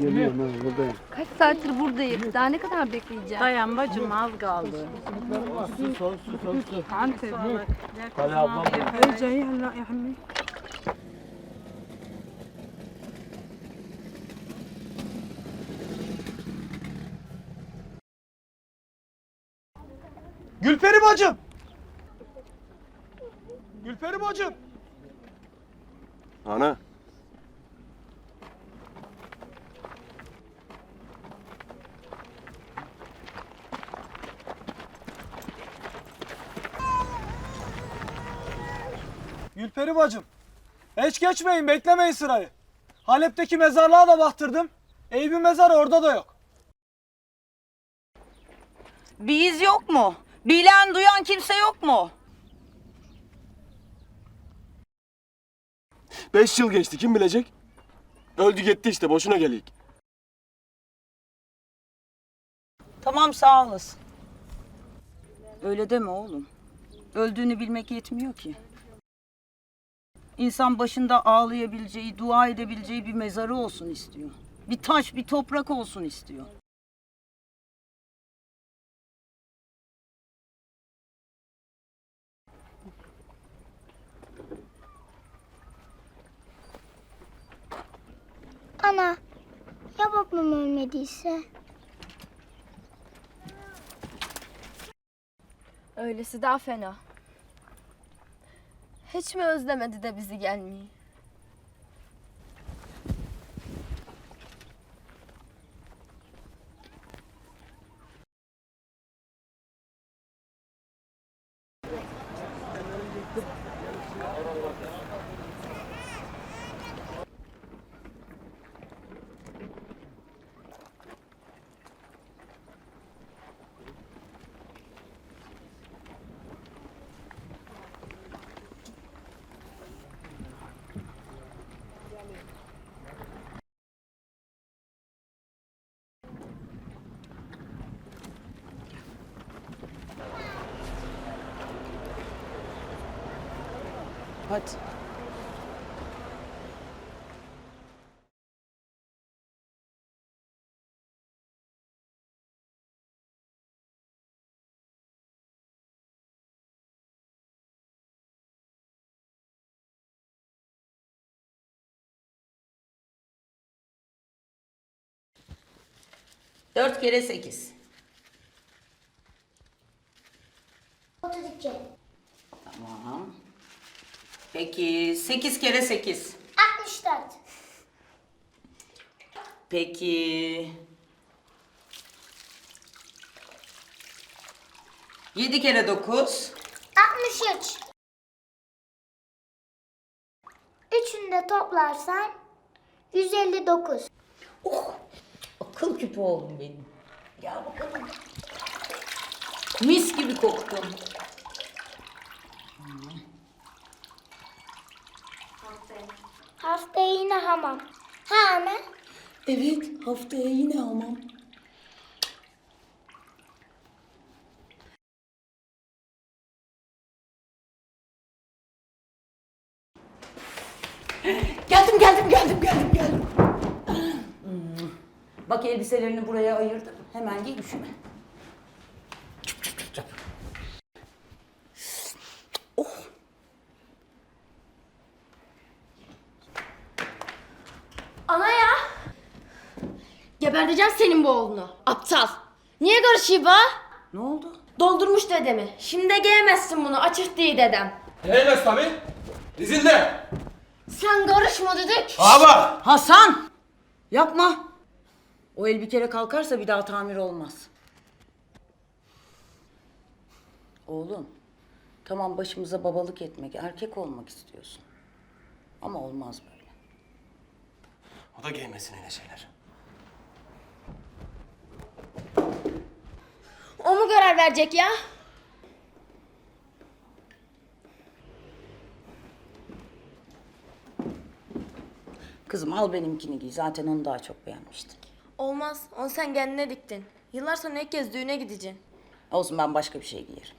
Geliyorum ben buradayım. Kaç saattir buradayız? Daha ne kadar bekleyeceğiz? Dayan bacım az kaldı. Su sol su sol su. Antep. Kale ablam. Eceyi hala ya hammi. Gülperi bacım. Gülperi bacım. Ana. Gülperi bacım. Hiç geçmeyin beklemeyin sırayı. Halep'teki mezarlığa da baktırdım. Eyüp'ün mezarı orada da yok. Bir iz yok mu? Bilen duyan kimse yok mu? Beş yıl geçti kim bilecek? Öldü gitti işte boşuna geliyik. Tamam sağ olasın. Öyle deme oğlum. Öldüğünü bilmek yetmiyor ki. İnsan başında ağlayabileceği, dua edebileceği bir mezarı olsun istiyor. Bir taş, bir toprak olsun istiyor. Ana, ya babam ölmediyse? Öylesi daha fena. Hiç mi özlemedi de bizi gelmeyi? Hadi. Dört kere sekiz. 32. Tamam. Peki sekiz kere sekiz. 64. Peki... Yedi kere dokuz. 63. Üçünü de toplarsan 159. Oh! Akıl küpü oldum benim. Gel bakalım. Mis gibi koktun. Haftaya yine hamam. Ha ana? Evet, haftaya yine hamam. Geldim, geldim, geldim, geldim, geldim. Bak elbiselerini buraya ayırdım. Hemen giy üşüme. Çup, çup, çup, çup. Oh. Ana ya! Geberteceğim senin bu oğlunu. Aptal. Niye karışıyor bu? Ne oldu? Doldurmuş dedemi. Şimdi de giyemezsin bunu. Açık değil dedem. Neyle tabi? Dizinde. Sen karışma dedik. Abi. Hasan! Yapma. O el bir kere kalkarsa bir daha tamir olmaz. Oğlum, tamam başımıza babalık etmek, erkek olmak istiyorsun. Ama olmaz böyle. O da giymesin öyle şeyler. O mu karar verecek ya? Kızım al benimkini giy. Zaten onu daha çok beğenmiştik. Olmaz. Onu sen kendine diktin. Yıllar sonra ilk kez düğüne gideceksin. Olsun ben başka bir şey giyerim.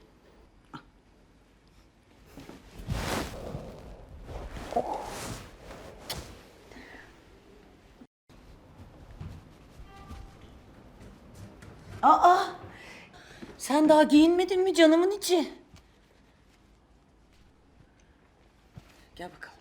Sen daha giyinmedin mi canımın içi? Gel bakalım.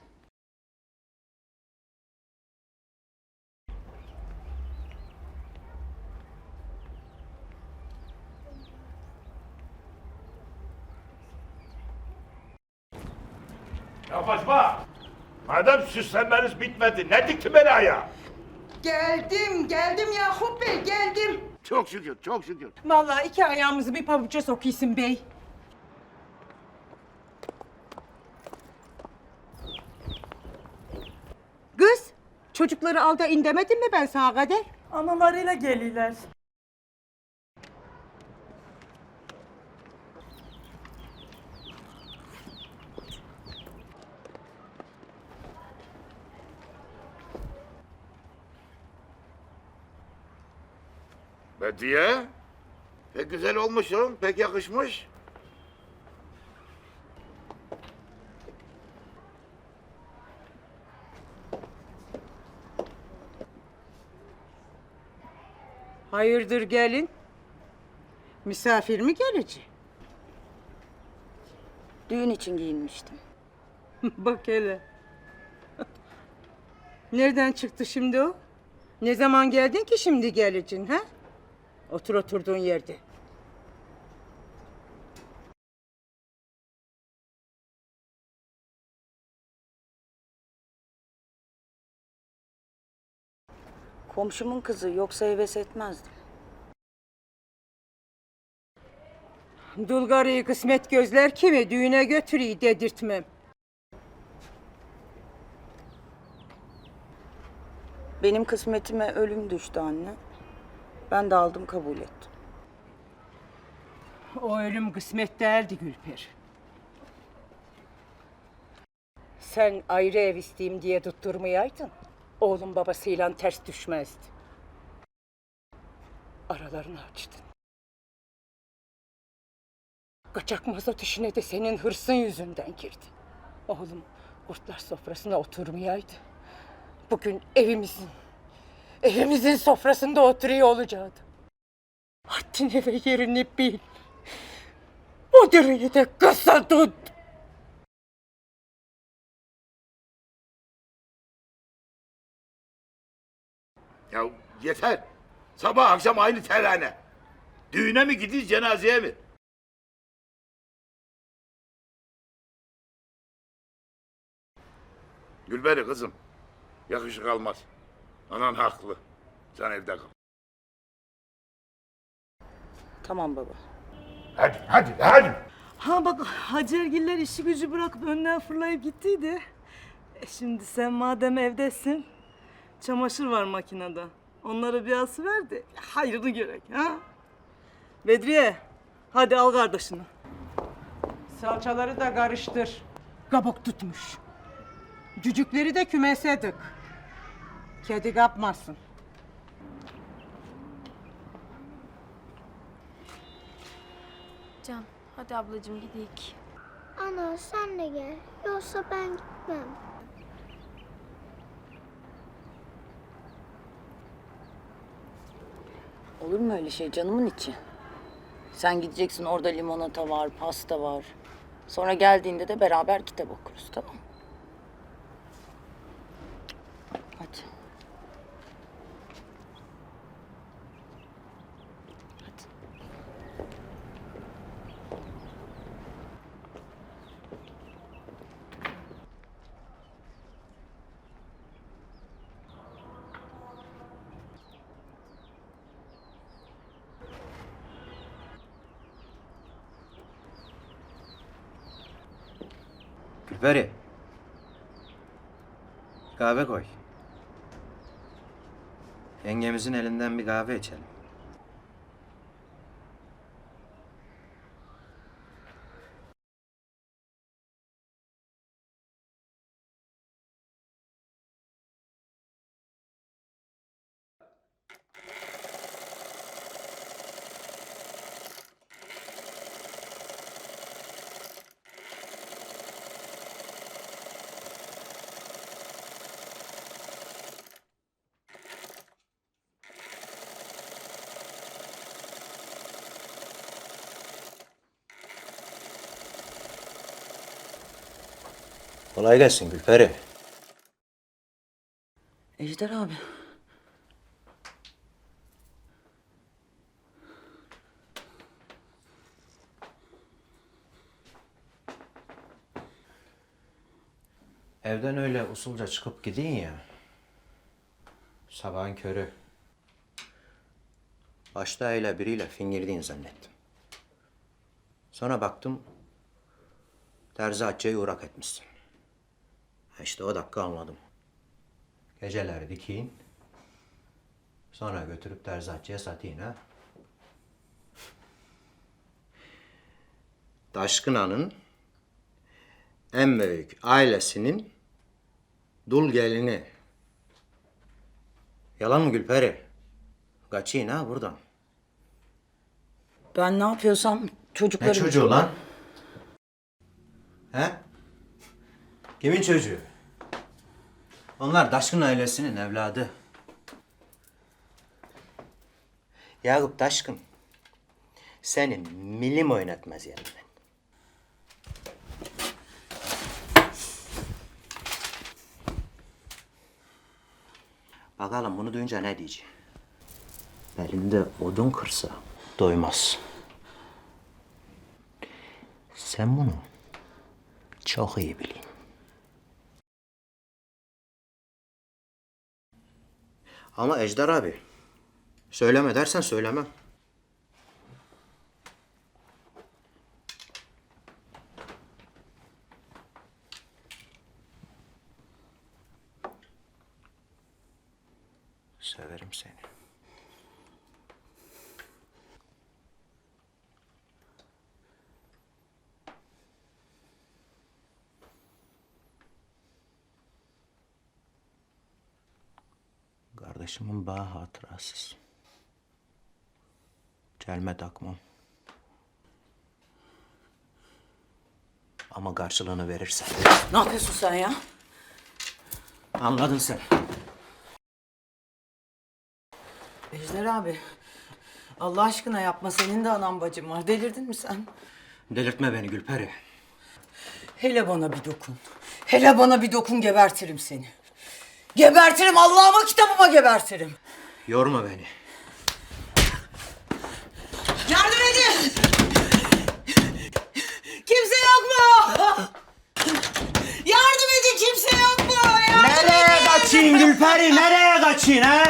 Ya Fatma! Madem süslenmeniz bitmedi, ne dikti beni ayağa? Geldim, geldim Yakup Bey, geldim. Çok şükür, çok şükür. Vallahi iki ayağımızı bir pabuca sokuyorsun bey. Kız, çocukları al da in demedim mi ben sana kader? Analarıyla geliyorlar. Bediye, pek güzel olmuşsun, pek yakışmış. Hayırdır gelin? Misafir mi gelecek? Düğün için giyinmiştim. Bak hele. Nereden çıktı şimdi o? Ne zaman geldin ki şimdi geleceksin ha? Otur oturduğun yerde. Komşumun kızı yoksa heves etmezdim. Dulgarıyı kısmet gözler kimi düğüne götürüyor dedirtmem. Benim kısmetime ölüm düştü anne. Ben de aldım kabul ettim. O ölüm kısmet değildi Gülper. Sen ayrı ev isteyeyim diye tutturmayaydın. Oğlum babasıyla ters düşmezdi. Aralarını açtın. Kaçak mazot işine de senin hırsın yüzünden girdi. Oğlum kurtlar sofrasına oturmayaydı. Bugün evimizin, evimizin sofrasında oturuyor olacaktı. Haddini ve yerini bil. O diriyi de kısa tut. Ya yeter. Sabah akşam aynı terane. Düğüne mi gidiyiz, cenazeye mi? Gülberi kızım, yakışık almaz. Anan haklı. Sen evde kal. Tamam baba. Hadi, hadi, hadi. Ha bak Hacergiller işi gücü bırakıp önden fırlayıp gittiydi. E şimdi sen madem evdesin, çamaşır var makinede. Onları bir asıver de hayrını görek ha. Bedriye, hadi al kardeşini. Salçaları da karıştır. Kabuk tutmuş. Cücükleri de kümese dık. Kedi kapmasın. Can hadi ablacığım gidelim. Ana sen de gel. Yoksa ben gitmem. Olur mu öyle şey canımın içi? Sen gideceksin orada limonata var, pasta var. Sonra geldiğinde de beraber kitap okuruz tamam mı? Gülperi. Kahve koy. Yengemizin elinden bir kahve içelim. Kolay gelsin Gülperi. Ejder abi. Evden öyle usulca çıkıp gidin ya. Sabahın körü. Başta öyle biriyle fingirdiğin zannettim. Sonra baktım terzi Hatice'yi uğrak etmişsin. İşte o dakika anladım. Geceleri dikin. Sonra götürüp terzi Hatice'ye satayım ha. Taşkına'nın en büyük ailesinin dul gelini. Yalan mı Gülperi? Kaçayım ha buradan. Ben ne yapıyorsam çocuklarım... Ne çocuğu lan? He? Kimin çocuğu? Onlar Taşkın ailesinin evladı. Yakup Taşkın senin milim oynatmaz yerinden. Bakalım bunu duyunca ne diyecek? Elinde odun kırsa doymaz. Sen bunu çok iyi bilin. Ama Ejder abi, söyleme dersen söylemem. Severim seni. Kardeşimin bağ hatırasız. Çelme takmam. Ama karşılığını verirsen. Ne yapıyorsun sen ya? Anladın sen. Ejder abi. Allah aşkına yapma. Senin de anan bacın var. Delirdin mi sen? Delirtme beni Gülperi. Hele bana bir dokun. Hele bana bir dokun gebertirim seni. Gebertirim Allah'ıma kitabıma gebertirim. Yorma beni. Yardım edin! Kimse yok mu? Yardım edin kimse yok mu? Yardım Nereye kaçayım Gülperi? Nereye kaçayım ha?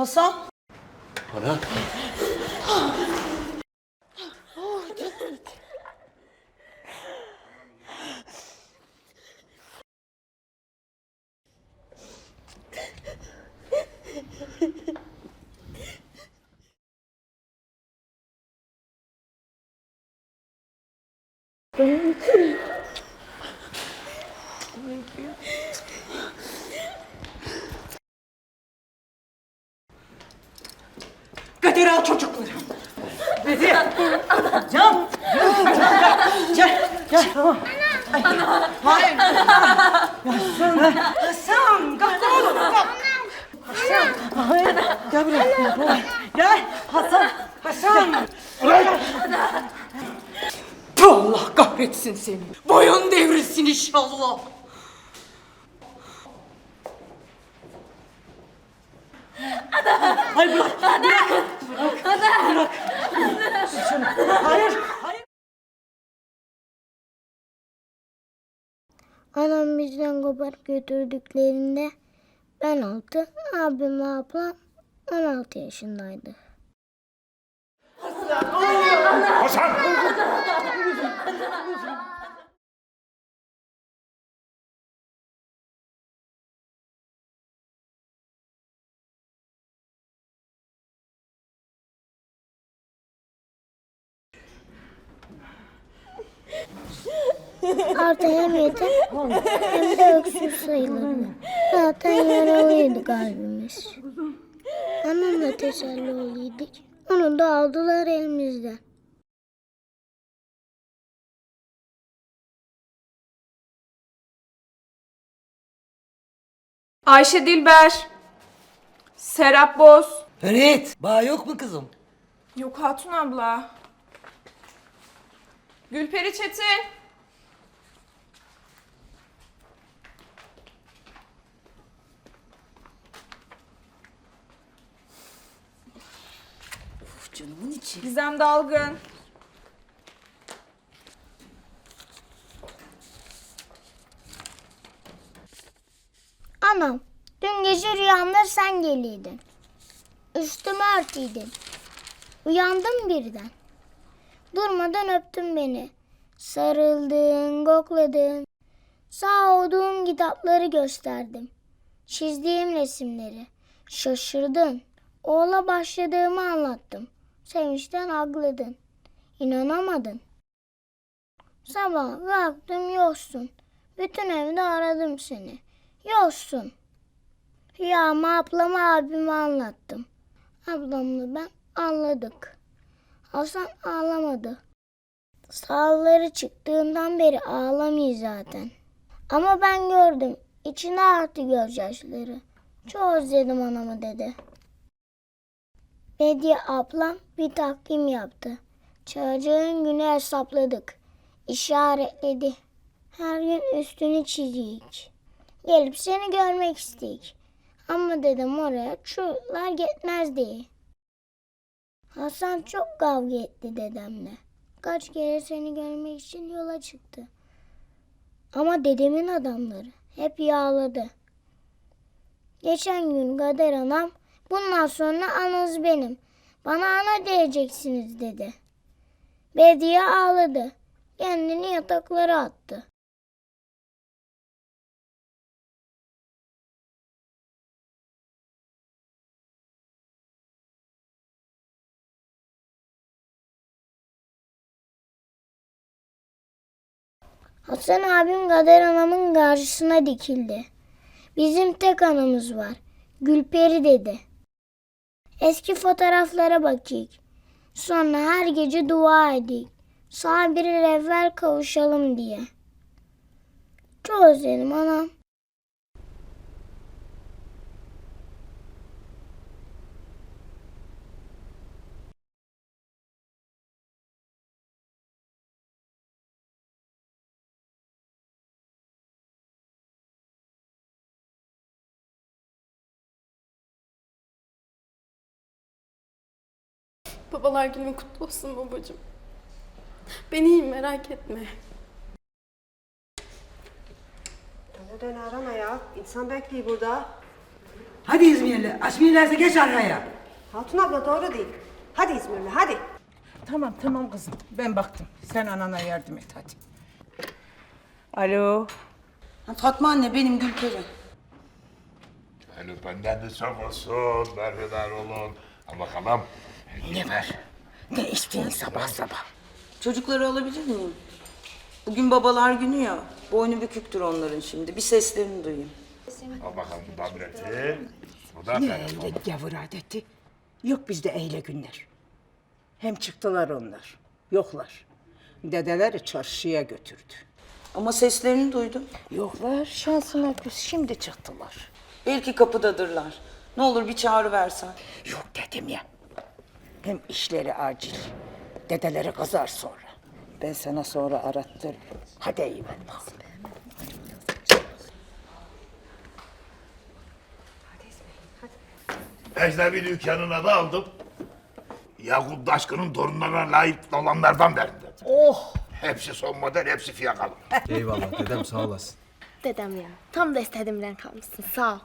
Hasan. Ana. Kadir al çocukları. Kadir. Can. Gel. Gel. Tamam. Ana. Hayır. Hasan. Hasan. Kalk oğlum. Kalk. Hasan. Hayır. Gel buraya. Gel. Hasan. Hasan. Puh, Allah kahretsin seni. Boyun devrilsin inşallah. Anam bizden koparıp götürdüklerinde ben altı, abim ve ablam 16 yaşındaydı. Hasan! Artı hem yetim hem de öksüz sayılırdı. Zaten yaralıydı kalbimiz. Anamla teselli oluyorduk. Onu da aldılar elimizden. Ayşe Dilber. Serap Boz. Ferit, bağ yok mu kızım? Yok Hatun abla. Gülperi Çetin. Canımın içi. Gizem Dalgın. Anam, dün gece rüyamda sen geliydin. Üstüme örtüydün. Uyandım birden. Durmadan öptün beni. Sarıldın, kokladın. Sağ olduğum kitapları gösterdim. Çizdiğim resimleri. Şaşırdın. Oğla başladığımı anlattım. Sevinçten ağladın. İnanamadın. Sabah kalktım yoksun. Bütün evde aradım seni. Yoksun. Rüyamı ablama abime anlattım. Ablamla ben anladık. Hasan ağlamadı. Sağları çıktığından beri ağlamıyor zaten. Ama ben gördüm. İçine arttı gözyaşları. Çok özledim anamı dedi. Bediye ablam bir takvim yaptı. Çağıracağın günü hesapladık. İşaretledi. Her gün üstünü çiziyik. Gelip seni görmek isteyik. Ama dedim oraya çocuklar gitmez diye. Hasan çok kavga etti dedemle. Kaç kere seni görmek için yola çıktı. Ama dedemin adamları hep yağladı. Geçen gün Kader anam bundan sonra ananız benim. Bana ana diyeceksiniz dedi. Bediye ağladı. Kendini yataklara attı. Hasan abim Kader anamın karşısına dikildi. Bizim tek anamız var. Gülperi dedi. Eski fotoğraflara bakıyık. Sonra her gece dua edik. Sağ bir evvel kavuşalım diye. Çok özledim anam. Babalar günün kutlu olsun babacığım. Ben iyiyim merak etme. Dön arama ya. İnsan bekliyor burada. Hadi İzmirli, açmayırlarsa geç arkaya. Hatun abla doğru değil. Hadi İzmirli hadi. Tamam tamam kızım. Ben baktım. Sen anana yardım et hadi. Alo. Fatma anne benim Gülperi. Hani benden de çok olsun, berhudar olun. Al bakalım. Ne var? Ne isteyin sabah sabah? Çocukları alabilir miyim? Bugün babalar günü ya. Boynu büküktür onların şimdi. Bir seslerini duyayım. Al bakalım bu da bileti. Bu da Ne benim. öyle gavur adeti? Yok bizde eyle günler. Hem çıktılar onlar. Yoklar. Dedeleri çarşıya götürdü. Ama seslerini duydum. Yoklar şansına küs şimdi çıktılar. Belki kapıdadırlar. Ne olur bir çağrı versen. Yok dedim ya. Hem işleri acil. Dedeleri kazar sonra. Ben sana sonra arattırırım. Hadi eyvallah. Ecnebi dükkanına da aldım. Yakup Daşkın'ın torunlarına layık olanlardan dedi. Oh! Hepsi son model, hepsi fiyakalı. Eyvallah dedem sağ olasın. Dedem ya. Tam da istediğimden kalmışsın. Sağ ol.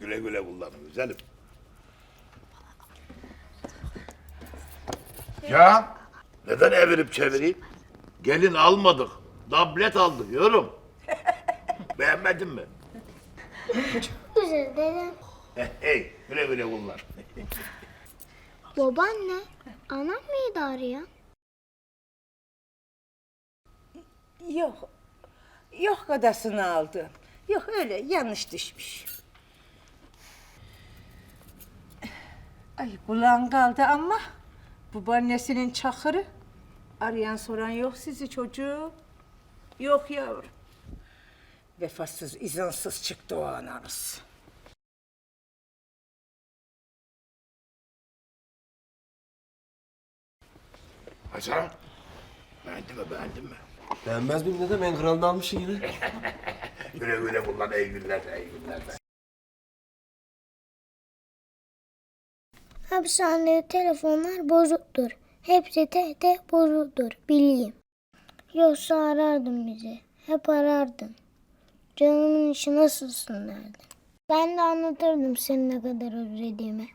Güle güle kullanın güzelim. Ya neden evirip çevireyim? Gelin almadık. Tablet aldık yorum. Beğenmedin mi? Güzel dedem. hey güle güle kullan. Babaanne, anam mıydı arayan? Yok. Yok gadasını aldı. Yok öyle yanlış düşmüş. Ay kulağın kaldı ama babaannesinin çakırı. Arayan soran yok sizi çocuğu. Yok yavrum. Vefasız, izansız çıktı o ananız. Hasan beğendin mi beğendin mi? Beğenmez miyim dedem? En kralını almışsın yine. Güle güle kullan ey günler ey günler. Hapishanede telefonlar bozuktur. Hepsi tek bozuktur, bileyim. Yoksa arardın bizi. Hep arardın. Canımın içi nasılsın derdin. Ben de anlatırdım seni ne kadar özlediğimi.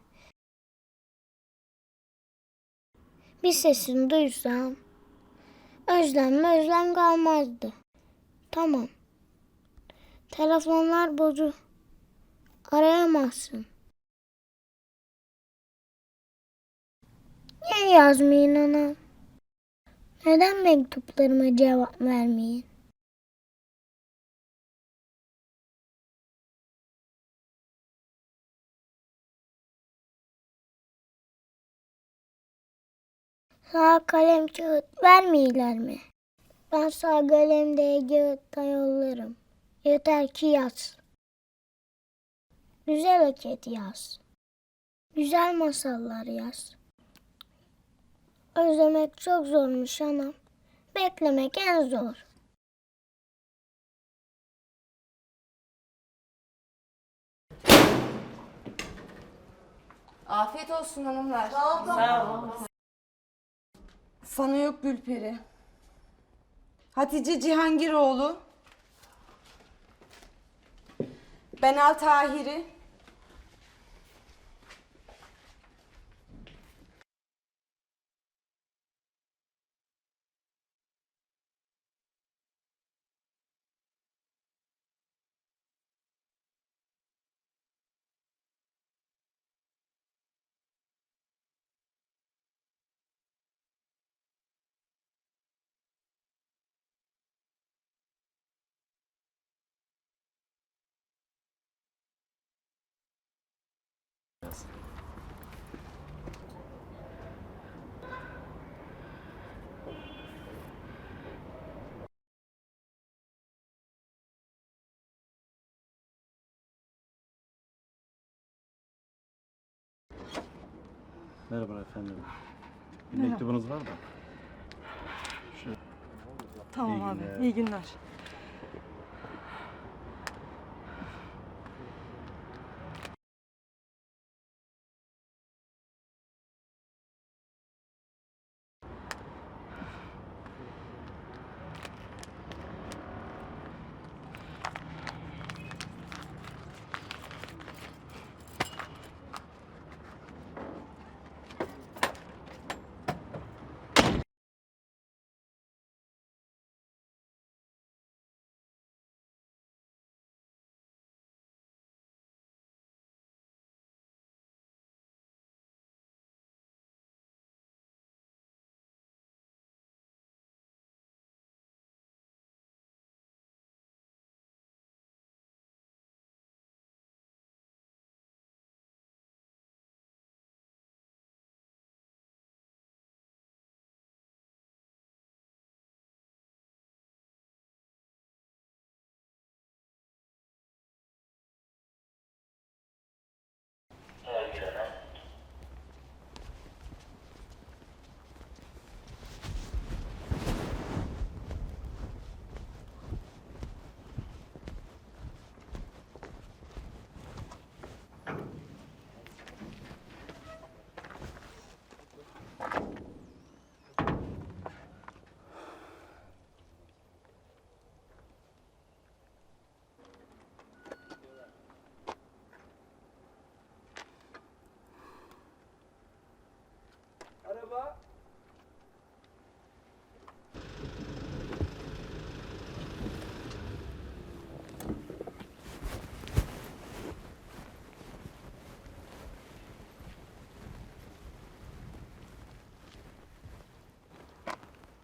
Bir sesini duysam özlem özlem kalmazdı. Tamam. Telefonlar bozuk. Arayamazsın. Niye yazmayın ana? Neden mektuplarıma cevap vermeyin? Sağ kalem kağıt vermiyorlar mi? Ben sağ kalemde kağıtta yollarım. Yeter ki yaz. Güzel hareket yaz. Güzel masallar yaz. Özlemek çok zormuş anam. Beklemek en zor. Afiyet olsun hanımlar. Sana yok Gülperi. Hatice Cihangiroğlu. Benal Tahiri. Merhaba efendim. Bir mektubunuz var da. Tamam İyi abi. günler. İyi günler.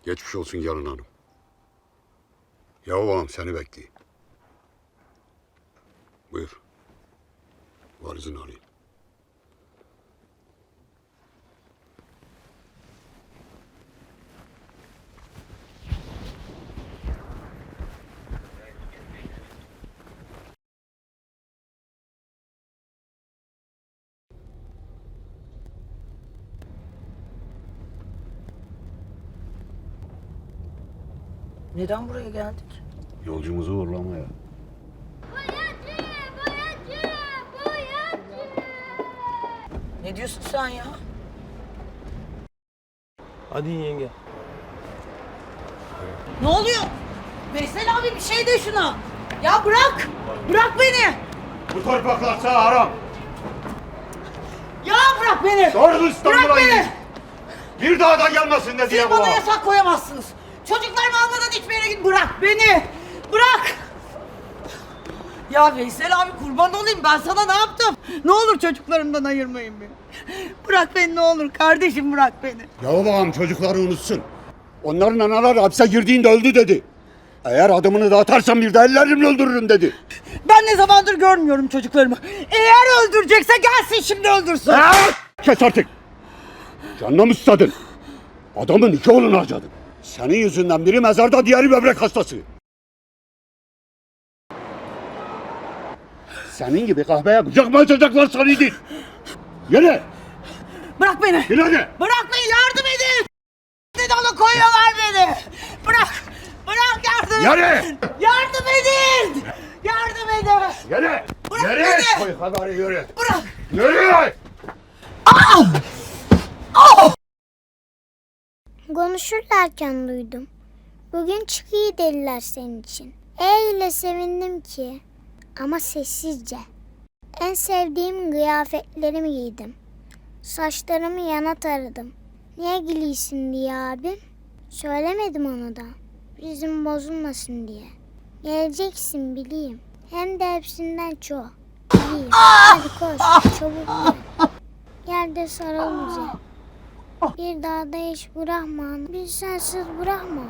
Geçmiş olsun Yarın Hanım. Yahu ağam seni bekliyor. Buyur. Valizini alayım. Neden buraya geldik? Yolcumuzu uğurlamaya. Ne diyorsun sen ya? Hadi yenge. Ne oluyor? Veysel abi bir şey de şuna. Ya bırak. Bırak beni. Bu torpaklar sana haram. Ya bırak beni. Doğru İstanbul'a Bırak beni. Bir daha da gelmesin de diye Siz bana yasak koyamazsınız. Çocuklarımı yere git. Bırak beni. Bırak. Ya Veysel abi kurban olayım ben sana ne yaptım? Ne olur çocuklarımdan ayırmayın beni. Bırak beni ne olur kardeşim bırak beni. Ağam çocukları unutsun. Onların anaları hapse girdiğinde öldü dedi. Eğer adımını da atarsan bir de ellerimle öldürürüm dedi. Ben ne zamandır görmüyorum çocuklarımı. Eğer öldürecekse gelsin şimdi öldürsün. Aa! Kes artık. Canına mı susadın? Adamın iki oğlunu harcadın. Senin yüzünden biri mezarda diğeri böbrek hastası. Senin gibi kahveye kucak mı açacaklar sanıydın? Yürü. Bırak beni. Yürü hadi. Bırak beni yardım edin. Ne dolu koyuyorlar beni. Bırak. Bırak yardım Yürü. edin. Yardım edin. Yardım edin. Yürü. Bırak Yürü. beni. Koy haberi yürü. Bırak. Yürü. Konuşurlarken duydum. Bugün çıkıyor dediler senin için. E sevindim ki. Ama sessizce. En sevdiğim kıyafetlerimi giydim. Saçlarımı yana taradım. Niye gülüyorsun diye abim. Söylemedim ona da. Bizim bozulmasın diye. Geleceksin bileyim. Hem de hepsinden çok. Bileyim. Hadi koş. Çabuk gel. Gel de sarıl bize. Bir daha da hiç bırakma. Bir sensiz bırakma.